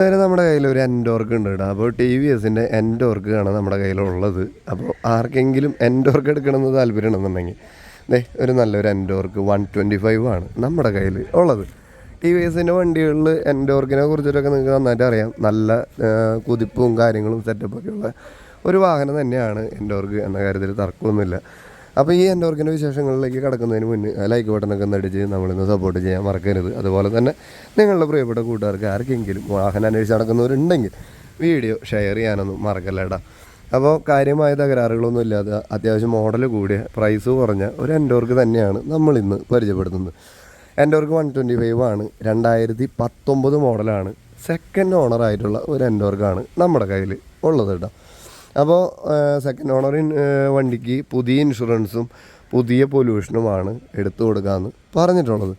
അതായത് നമ്മുടെ കയ്യിൽ ഒരു എൻഡോർക്ക് ഉണ്ട് കേട്ടോ. അപ്പോൾ ടി വി എസിന്റെ എൻഡോർക്ക് ആണ് നമ്മുടെ കയ്യിലുള്ളത്. അപ്പോൾ ആർക്കെങ്കിലും എൻഡോർക്ക് എടുക്കണമെന്ന് താല്പര്യമുണ്ടെന്നുണ്ടെങ്കിൽ ദേ ഒരു നല്ലൊരു എൻഡോർക്ക് വൺ ട്വന്റി ഫൈവ് ആണ് നമ്മുടെ കയ്യിൽ ഉള്ളത്. ടി വി എസിന്റെ വണ്ടികളിൽ എൻഡോർക്കിനെ കുറിച്ചിട്ടൊക്കെ നിങ്ങൾക്ക് നന്നായിട്ട് അറിയാം. നല്ല കുതിപ്പും കാര്യങ്ങളും സെറ്റപ്പൊക്കെ ഉള്ള ഒരു വാഹനം തന്നെയാണ് എൻഡോർക്ക് എന്ന കാര്യത്തിൽ തർക്കമൊന്നുമില്ല. അപ്പോൾ ഈ എൻഡോർക്കിന്റെ വിശേഷങ്ങളിലേക്ക് കടക്കുന്നതിന് മുന്നേ ലൈക്ക് ബട്ടണൊക്കെ ഒന്ന് അടിച്ച് നമ്മളിന്ന് സപ്പോർട്ട് ചെയ്യാൻ മറക്കരുത്. അതുപോലെ തന്നെ നിങ്ങളുടെ പ്രിയപ്പെട്ട കൂട്ടുകാർക്ക് ആർക്കെങ്കിലും വാഹനം അന്വേഷിച്ച് നടക്കുന്നവരുണ്ടെങ്കിൽ വീഡിയോ ഷെയർ ചെയ്യാനൊന്നും മറക്കല്ലേടാ അപ്പോൾ കാര്യമായ തകരാറുകളൊന്നും ഇല്ലാതെ അത്യാവശ്യം മോഡൽ കൂടിയ പ്രൈസ് കുറഞ്ഞ ഒരു എൻഡോർക്ക് തന്നെയാണ് നമ്മളിന്ന് പരിചയപ്പെടുത്തുന്നത്. എൻഡോർക്ക് വൺ ട്വന്റി ഫൈവ് ആണ്. രണ്ടായിരത്തി പത്തൊമ്പത് മോഡലാണ് സെക്കൻഡ് ഓണർ ആയിട്ടുള്ള ഒരു എൻഡോർക്കാണ് നമ്മുടെ കയ്യിൽ ഉള്ളത് കേട്ടോ അപ്പോൾ സെക്കൻഡ് ഓണറിൻ വണ്ടിക്ക് പുതിയ ഇൻഷുറൻസും പുതിയ പൊല്യൂഷനുമാണ് എടുത്തു കൊടുക്കാമെന്ന് പറഞ്ഞിട്ടുള്ളത്.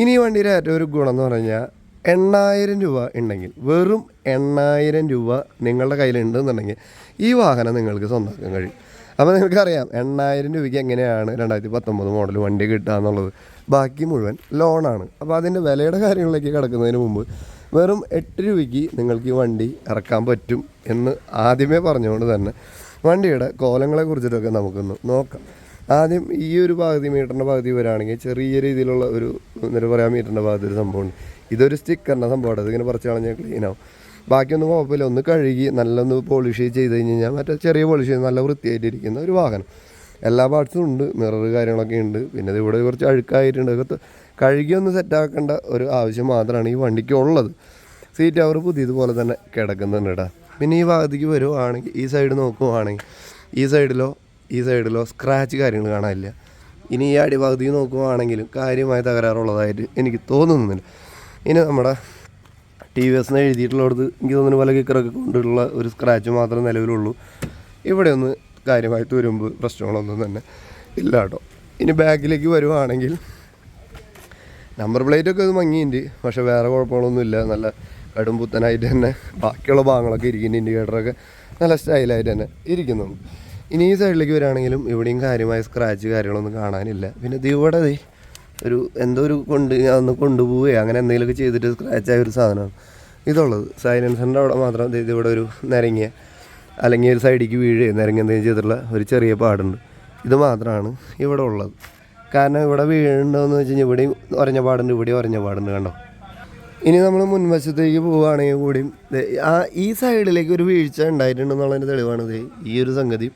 ഇനി ഈ വണ്ടിയുടെ ഏറ്റവും ഒരു ഗുണം എന്ന് പറഞ്ഞു കഴിഞ്ഞാൽ എണ്ണായിരം രൂപ ഉണ്ടെങ്കിൽ വെറും എണ്ണായിരം രൂപ നിങ്ങളുടെ കയ്യിലുണ്ടെന്നുണ്ടെങ്കിൽ ഈ വാഹനം നിങ്ങൾക്ക് സ്വന്തമാക്കാൻ കഴിയും. അപ്പോൾ നിങ്ങൾക്കറിയാം എണ്ണായിരം രൂപയ്ക്ക് എങ്ങനെയാണ് രണ്ടായിരത്തി പത്തൊമ്പത് മോഡൽ വണ്ടി കിട്ടുക എന്നുള്ളത്. ബാക്കി മുഴുവൻ ലോണാണ് അപ്പോൾ അതിന്റെ വിലയുടെ കാര്യങ്ങളിലേക്ക് കിടക്കുന്നതിന് മുമ്പ് വെറും എട്ട് രൂപയ്ക്ക് നിങ്ങൾക്ക് ഈ വണ്ടി ഇറക്കാൻ പറ്റും എന്ന് ആദ്യമേ പറഞ്ഞുകൊണ്ട് തന്നെ വണ്ടിയുടെ കോലങ്ങളെ കുറിച്ചിട്ടൊക്കെ നമുക്കൊന്ന് നോക്കാം. ആദ്യം ഈ ഒരു പകുതി മീറ്ററിന്റെ പകുതി വരാണെങ്കിൽ ചെറിയ രീതിയിലുള്ള ഒരു എന്നിട്ട് പറയാം മീറ്ററിന്റെ പകുതി ഒരു സംഭവമുണ്ട്. ഇതൊരു സ്റ്റിക്കറിന്റെ സംഭവമാണ്. അതിങ്ങനെ പറിച്ച് കളഞ്ഞാൽ ക്ലീൻ ആവും. ബാക്കിയൊന്നും കുഴപ്പമില്ല. ഒന്ന് കഴുകി നല്ലൊന്ന് പോളിഷ് ചെയ്ത് കഴിഞ്ഞ് കഴിഞ്ഞാൽ മറ്റേ ചെറിയ പോളിഷ് ചെയ്ത് നല്ല വൃത്തിയായിട്ടിരിക്കുന്ന ഒരു വാഹനം. എല്ലാ പാർട്സും ഉണ്ട്. മിറർ കാര്യങ്ങളൊക്കെ ഉണ്ട്. പിന്നെ ഇവിടെ കുറച്ച് അഴുക്കായിട്ടുണ്ട്. ഇതൊക്കെ ത- കഴുകി സെറ്റാക്കേണ്ട ഒരു ആവശ്യം മാത്രമാണ് ഈ വണ്ടിക്ക് ഉള്ളത്. സീറ്റ് അവർ പുതിയതുപോലെ തന്നെ കിടക്കുന്നുണ്ട് കേട്ടോ പിന്നെ ഈ ഭാഗത്തേക്ക് വരുവാണെങ്കിൽ ഈ സൈഡ് നോക്കുവാണെങ്കിൽ ഈ സൈഡിലോ ഈ സൈഡിലോ സ്ക്രാച്ച് കാര്യങ്ങൾ കാണാനില്ല. ഇനി ഈ അടിഭാഗത്തേക്ക് നോക്കുവാണെങ്കിലും കാര്യമായ തകരാറുള്ളതായിട്ട് എനിക്ക് തോന്നുന്നില്ല. ഇനി നമ്മുടെ ടി വി എസ് എഴുതിയിട്ടുള്ളടത്ത് എനിക്ക് തോന്നുന്നു പല കിക്കറൊക്കെ കൊണ്ടുള്ള ഒരു സ്ക്രാച്ച് മാത്രമേ നിലവിലുള്ളൂ. ഇവിടെ ഒന്ന് കാര്യമായി വരുമ്പോൾ പ്രശ്നങ്ങളൊന്നും തന്നെ ഇല്ല കേട്ടോ. ഇനി ബാഗിലേക്ക് വരുവാണെങ്കിൽ നമ്പർ പ്ലേറ്റ് ഒക്കെ ഇത് മങ്ങിയുണ്ട് പക്ഷെ വേറെ കുഴപ്പങ്ങളൊന്നും ഇല്ല. നല്ല കടും പുത്തനായിട്ട് തന്നെ ബാക്കിയുള്ള ഭാഗങ്ങളൊക്കെ ഇരിക്കുന്നു ഇൻഡിക്കേറ്ററൊക്കെ നല്ല സ്റ്റൈലായിട്ട് തന്നെ ഇരിക്കുന്നുണ്ട്. ഇനി ഈ സൈഡിലേക്ക് വരികയാണെങ്കിലും ഇവിടെയും കാര്യമായ സ്ക്രാച്ച് കാര്യങ്ങളൊന്നും കാണാനില്ല. പിന്നെ ഇവിടെ ഒരു എന്തോ ഒരു കൊണ്ട് ഒന്ന് കൊണ്ടുപോവുകയോ. അങ്ങനെ എന്തെങ്കിലുമൊക്കെ ചെയ്തിട്ട് സ്ക്രാച്ചായ ഒരു സാധനമാണ് ഇതുള്ളത്. സൈലൻസറിന്റെ അവിടെ മാത്രം ഇവിടെ ഒരു നിരങ്ങിയ അല്ലെങ്കിൽ ഒരു സൈഡിലേക്ക് വീഴുകയോ നിരങ്ങുന്നതിന് ചെയ്തിട്ടുള്ള ഒരു ചെറിയ പാടുണ്ട്. ഇത് മാത്രമാണ് ഇവിടെ ഉള്ളത്. കാരണം ഇവിടെ വീഴുണ്ടോയെന്ന് വെച്ച് കഴിഞ്ഞാൽ ഇവിടെയും ഒരഞ്ഞ പാടുണ്ട് ഇവിടെയും ഒരഞ്ഞ പാടുണ്ട് കണ്ടോ? ഇനി നമ്മൾ മുൻവശത്തേക്ക് പോവുകയാണെങ്കിൽ കൂടിയും ആ ഈ സൈഡിലേക്ക് ഒരു വീഴ്ച ഉണ്ടായിട്ടുണ്ടെന്നുള്ളതിന്റെ തെളിവാണ് ദേ ഈ ഒരു സംഗതി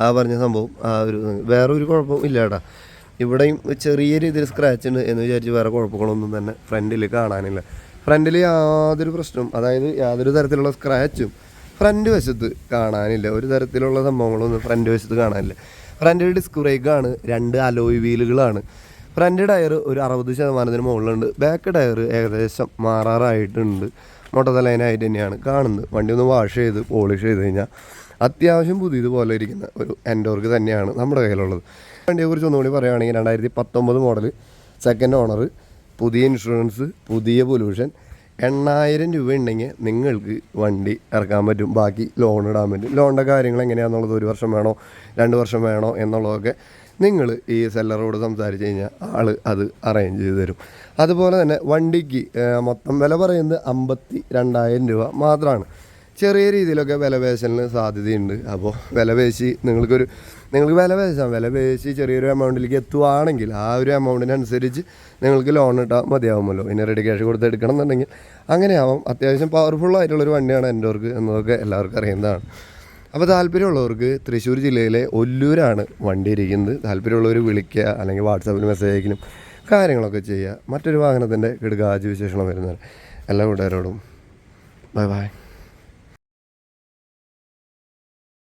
ആ പറഞ്ഞ സംഭവം ആ ഒരു വേറൊരു കുഴപ്പവും ഇല്ല ഇവിടെയും ചെറിയ രീതിയിൽ സ്ക്രാച്ച് ഉണ്ട് എന്ന് വിചാരിച്ച് വേറെ കുഴപ്പങ്ങളൊന്നും തന്നെ ഫ്രണ്ടിൽ കാണാനില്ല. ഫ്രണ്ടിൽ യാതൊരു പ്രശ്നവും അതായത് യാതൊരു തരത്തിലുള്ള സ്ക്രാച്ചും ഫ്രണ്ട് വശത്ത് കാണാനില്ല. ഒരു തരത്തിലുള്ള സംഭവങ്ങളൊന്നും ഫ്രണ്ട് വശത്ത് കാണാനില്ല. ഫ്രണ്ട് ഡിസ്ക് ബ്രേക്കാണ് രണ്ട് അലോയ് വീലുകളാണ് ഫ്രണ്ട് ടയർ ഒരു അറുപത് ശതമാനത്തിന് മുകളിലുണ്ട്. ബാക്ക് ടയർ ഏകദേശം മാറാറായിട്ടുണ്ട്. മൊട്ടതലൈനായിട്ട് തന്നെയാണ് കാണുന്നത്. വണ്ടി ഒന്ന് വാഷ് ചെയ്ത് പോളിഷ് ചെയ്ത് കഴിഞ്ഞാൽ അത്യാവശ്യം പുതിയതുപോലെ ഇരിക്കുന്ന ഒരു എൻഡോർക്ക് തന്നെയാണ് നമ്മുടെ കയ്യിലുള്ളത്. വണ്ടിയെക്കുറിച്ച് ഒന്നുകൂടി പറയുകയാണെങ്കിൽ രണ്ടായിരത്തി പത്തൊമ്പത് മോഡൽ സെക്കൻഡ് ഓണർ പുതിയ ഇൻഷുറൻസ് പുതിയ പൊല്യൂഷൻ എണ്ണായിരം രൂപ ഉണ്ടെങ്കിൽ നിങ്ങൾക്ക് വണ്ടി ഇറക്കാൻ പറ്റും. ബാക്കി ലോൺ ഇടാൻ പറ്റും. ലോണിന്റെ കാര്യങ്ങൾ എങ്ങനെയാണെന്നുള്ളത് ഒരു വർഷം വേണോ രണ്ട് വർഷം വേണോ എന്നുള്ളതൊക്കെ നിങ്ങൾ ഈ സെല്ലറോട് സംസാരിച്ച് കഴിഞ്ഞാൽ ആൾ അത് അറേഞ്ച് ചെയ്ത് തരും. അതുപോലെ തന്നെ വണ്ടിക്ക് മൊത്തം വില പറയുന്നത് അമ്പത്തി രണ്ടായിരം രൂപ മാത്രമാണ്. ചെറിയ രീതിയിലൊക്കെ വില പേശലിന് സാധ്യതയുണ്ട്. അപ്പോൾ വില പേശി നിങ്ങൾക്കൊരു നിങ്ങൾക്ക് വില പേശാം. വില പേശി ചെറിയൊരു എമൗണ്ടിലേക്ക് എത്തുവാണെങ്കിൽ ആ ഒരു എമൗണ്ടിനനുസരിച്ച് നിങ്ങൾക്ക് ലോൺ ഇട്ടാൽ മതിയാവുമല്ലോ. ഇനി റെഡി ക്യാഷ് കൊടുത്ത് എടുക്കണം എന്നുണ്ടെങ്കിൽ അങ്ങനെയാവാം. അത്യാവശ്യം പവർഫുൾ ആയിട്ടുള്ളൊരു വണ്ടിയാണ് എന്റെവർക്ക് എന്നതൊക്കെ എല്ലാവർക്കും അറിയുന്നതാണ്. അപ്പോൾ താല്പര്യമുള്ളവർക്ക് തൃശ്ശൂർ ജില്ലയിലെ ഒല്ലൂരാണ് വണ്ടി ഇരിക്കുന്നത്. താല്പര്യമുള്ളവർ വിളിക്കുക അല്ലെങ്കിൽ വാട്സാപ്പിൽ മെസ്സേജ് അയക്കലും കാര്യങ്ങളൊക്കെ ചെയ്യുക. മറ്റൊരു വാഹനത്തിന്റെ കിടുകാജ് വിശേഷണം വരുന്നത് എല്ലാ കൂട്ടുകാരോടും. Bye bye